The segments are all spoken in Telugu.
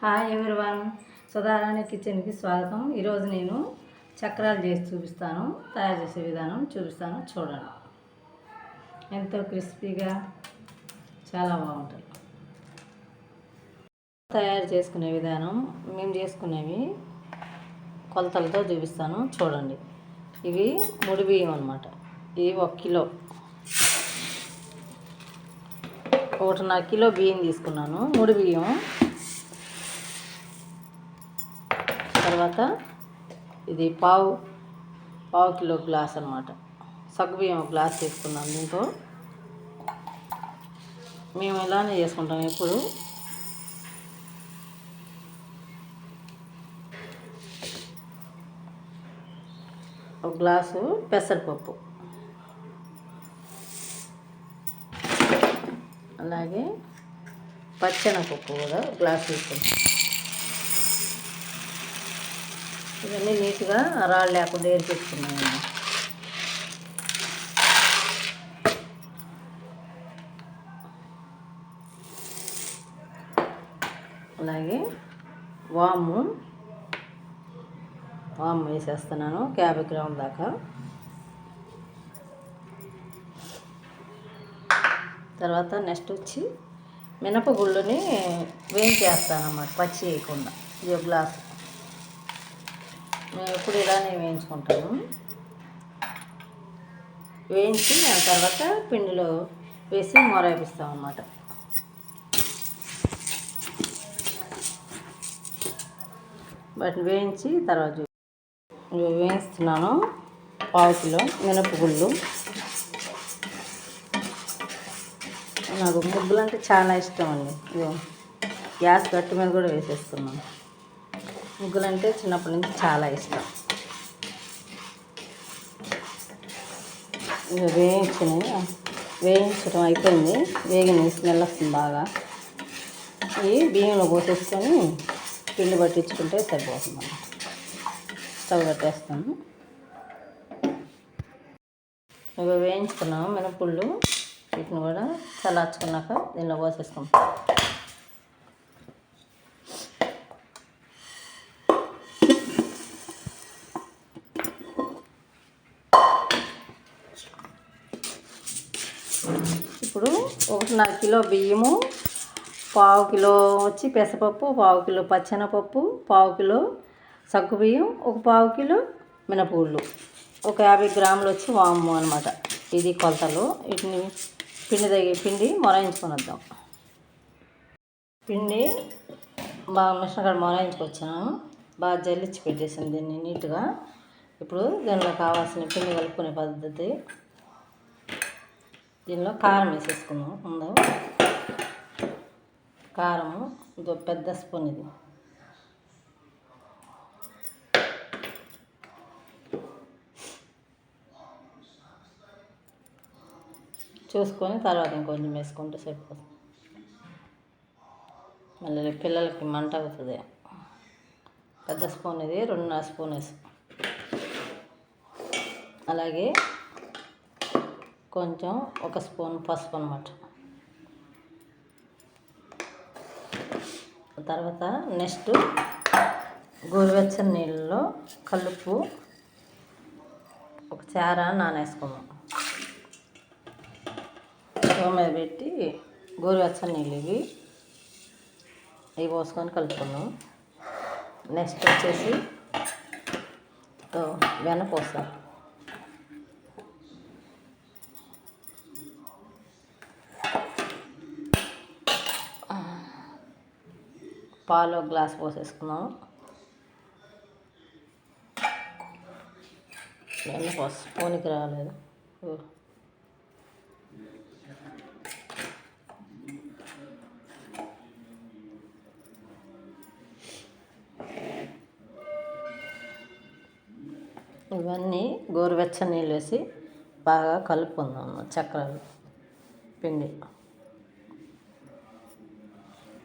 హాయ్ ఎవరివన్ సుధారాణి కిచెన్కి స్వాగతం. ఈరోజు నేను చక్రాలు చేసి చూపిస్తాను తయారు చేసే విధానం చూపిస్తాను చూడండి ఎంతో క్రిస్పీగా చాలా బాగుంటుంది. తయారు చేసుకునే విధానం మేము చేసుకునేవి కొలతలతో చూపిస్తాను చూడండి. ఇవి ముడి బియ్యం అనమాట ఇవి ఒక కిలో. ఒకటిన్నర కిలో బియ్యం తీసుకున్నాను. ముడి బియ్యం తర్వాత ఇది పావు పావు కిలో గ్లాస్ అనమాట సగ్గుబియ్యం గ్లాస్ తీసుకున్నాం దీంతో మేము ఇలానే చేసుకుంటాం ఎప్పుడు. ఒక గ్లాసు పెసరపప్పు. అలాగే పచ్చెనపప్పు కూడా గ్లాస్ తీసుకుంటాం ఇవన్నీ నీట్గా రాళ్ళు లేకుండా ఏర్పెట్టుకున్నాను అలాగే వాము వాము వేసేస్తున్నాను యాభై గ్రాముల దాకా. తర్వాత నెక్స్ట్ వచ్చి మినపగుళ్ళుని వేయించేస్తాను అన్నమాట పచ్చి వేయకుండా ఇది ఒక గ్లాసు. నేను ఎప్పుడు ఇలానే వేయించుకుంటాను. వేయించి ఆ తర్వాత పిండిలో వేసి మొరేపిస్తాం అన్నమాట. వాటిని వేయించి తర్వాత వేయిస్తున్నాను. పావు కిలో మినపగుళ్ళు. నాకు ముగ్గులు అంటే చాలా ఇష్టం అండి. గ్యాస్ గట్టు మీద కూడా వేసేసుకున్నాను ముగ్గులు అంటే చిన్నప్పటి నుంచి చాలా ఇష్టం. ఇక వేయించినవి వేయించడం అయిపోయింది. వేగిన స్మెల్ వస్తుంది బాగా. ఇవి బియ్యంలో పోసేసుకొని పిండి పట్టించుకుంటే సరిపోతుంది స్టవ్ పెట్టేస్తాను. ఇవి వేయించుకున్నాము మినప్పుళ్ళు. వీటిని కూడా చల్లార్చుకున్నాక దీనిలో పోసేసుకుంటాం. ఇప్పుడు ఒకటిన్నర కిలో బియ్యము పావు కిలో వచ్చి పెసరపప్పు పావు కిలో పచ్చెనపప్పు పావు కిలో సగ్గు బియ్యం ఒక పావు కిలో మినపూళ్ళు ఒక యాభై గ్రాములు వచ్చి వాము అనమాట ఇది కొలతలు. వీటిని పిండి తగి పిండి మొరాయించుకొని వద్దాం పిండి బాగా మిషన్ కాడ మొరాయించుకొచ్చాను. బాగా జల్లిచ్చి పెట్టేసాను దీన్ని నీట్గా. ఇప్పుడు దీనిలో కావాల్సిన పిండి కలుపుకునే పద్ధతి. దీనిలో కారం వేసేసుకున్నాం ముందు కారము ఇదో పెద్ద స్పూన్ ఇది. చూసుకొని తర్వాత ఇంకొంచెం వేసుకుంటే సరిపోతుంది. మళ్ళీ పిల్లలకి మంట అవుతుంది. పెద్ద స్పూన్ ఇది రెండున్నర స్పూన్ వేసి అలాగే కొంచెం ఒక స్పూన్ పసుపు అనమాట తర్వాత నెక్స్ట్ గోరువెచ్చని నీళ్ళలో కలుపు ఒక చార నానేసుకుందాం. స్టవ్ మీద పెట్టి గోరువెచ్చని నీళ్ళు ఇవి ఇవి పోసుకొని కలుపుకున్నాం నెక్స్ట్ వచ్చేసి తో పాలు గ్లాస్ పోసేసుకున్నాం నేను పోనికి రాలేదు. ఇవన్నీ గోరువెచ్చని నీళ్ళు వేసి బాగా కలుపుకుందాం చక్రాలు పిండి.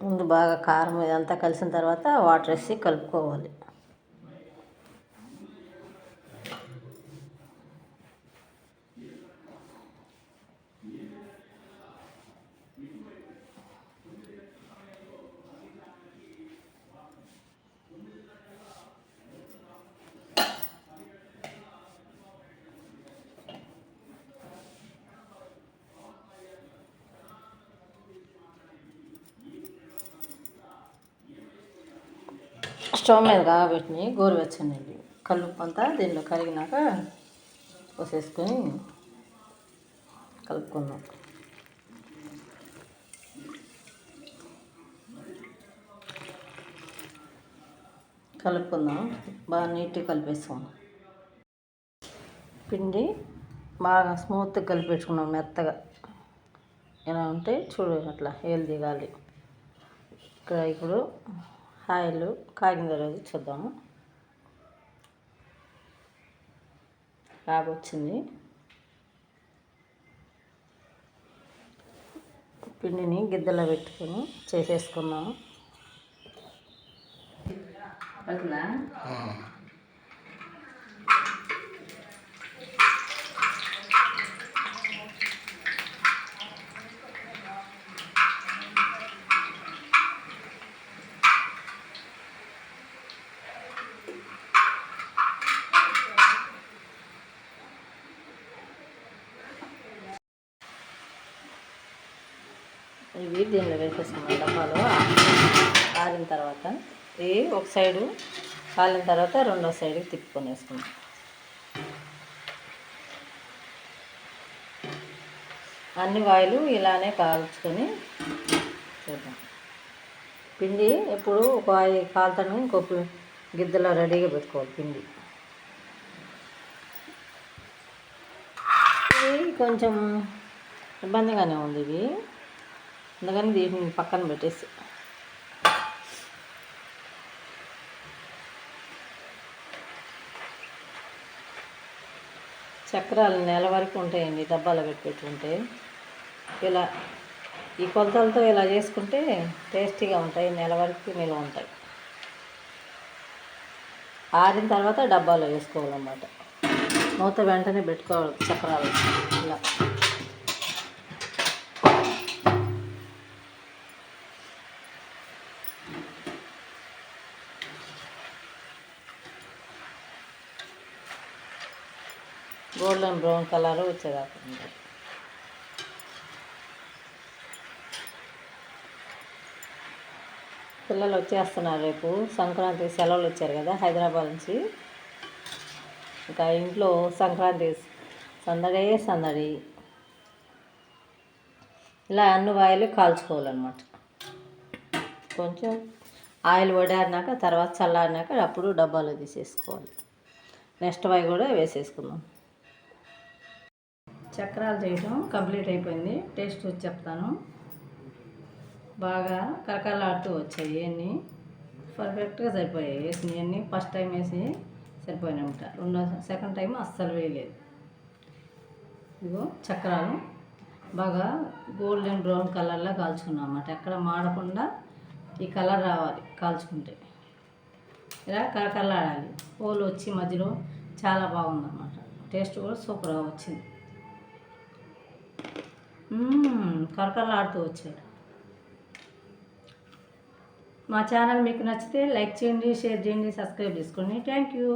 ముందు బాగా కారం ఇదంతా కలిసిన తర్వాత వాటర్ వేసి కలుపుకోవాలి. స్టవ్ మీద కాబెట్టి గోరువెచ్చని నీళ్ళు కలుపు అంతా దీనిలో కరిగినాక పోసేసుకొని కలుపుకుందాం. కలుపుకుందాం. బాగా నీట్గా కలిపేసుకుందాం పిండి బాగా స్మూత్గా కలిపెట్టుకున్నాం మెత్తగా. ఎలా ఉంటే చూడు అట్లా ఏలు దిగాలి ఇక్కడ ఇప్పుడు ఆయిల్ కాగిందో రోజు చూద్దాము. వచ్చింది పిండిని గిద్దలో పెట్టుకొని చేసేసుకున్నాము. అవుతుందా? ఇవి దీనిలో వేసేసుకున్నాం. డబ్బాలో ఆరిన తర్వాత ఇవి ఒక సైడు కాలిన తర్వాత రెండో సైడ్కి తిప్పుకొని వేసుకున్నాం. అన్ని వాయిలు ఇలానే కాల్చుకొని చూద్దాం. పిండి ఎప్పుడు ఒక వాయి కాలుతాను ఇంకొక గిద్దలో రెడీగా పెట్టుకోవాలి పిండి. ఇది కొంచెం ఇబ్బందిగానే ఉంది ఇది. అందుకని దీన్ని పక్కన పెట్టేసి. చక్రాలు నెల వరకు ఉంటాయండి డబ్బాలో పెట్టి పెట్టుకుంటే. ఇలా ఈ కొలతలతో ఇలా చేసుకుంటే టేస్టీగా ఉంటాయి నెల వరకు నిల్వ ఉంటాయి. ఆరిన తర్వాత డబ్బాలో వేసుకోవాలన్నమాట. మూత వెంటనే పెట్టుకోవాలి చక్రాలు. ఇలా. గోల్డెన్ బ్రౌన్ కలర్ వచ్చేదాకా పిల్లలు వచ్చేస్తున్నారు రేపు. సంక్రాంతి సెలవులు వచ్చారు కదా హైదరాబాద్ నుంచి. ఇంకా ఇంట్లో సంక్రాంతి సందడే సందడి. ఇలా అన్ని వాయిలు కాల్చుకోవాలన్నమాట. కొంచెం ఆయిల్ వడారినాక తర్వాత చల్లారినాక అప్పుడు డబ్బాలో తీసేసుకోవాలి. నెక్స్ట్ వై కూడా వేసేసుకుందాం. చక్రాలు చేయటం కంప్లీట్ అయిపోయింది. టేస్ట్ వచ్చి చెప్తాను. బాగా కరకరలాడుతూ వచ్చాయి అన్నీ పర్ఫెక్ట్గా సరిపోయాయి. వేసినవన్నీ ఫస్ట్ టైం వేసి సరిపోయినాయన్నమాట రెండో సెకండ్ టైం అస్సలు వేయలేదు. ఇదిగో చక్రాలు. బాగా గోల్డెన్ బ్రౌన్ కలర్లో కాల్చుకున్నాం అన్నమాట. ఎక్కడ మాడకుండా ఈ కలర్ రావాలి కాల్చుకుంటే. ఇలా కరకరలాడాలి పూలు వచ్చి మధ్యలో చాలా బాగుందన్నమాట. టేస్ట్ కూడా సూపర్గా వచ్చింది. కరకరలాడుతూ వచ్చాయి మా ఛానల్ మీకు నచ్చితే లైక్ చేయండి షేర్ చేయండి సబ్స్క్రైబ్ చేసుకోండి. Thank you.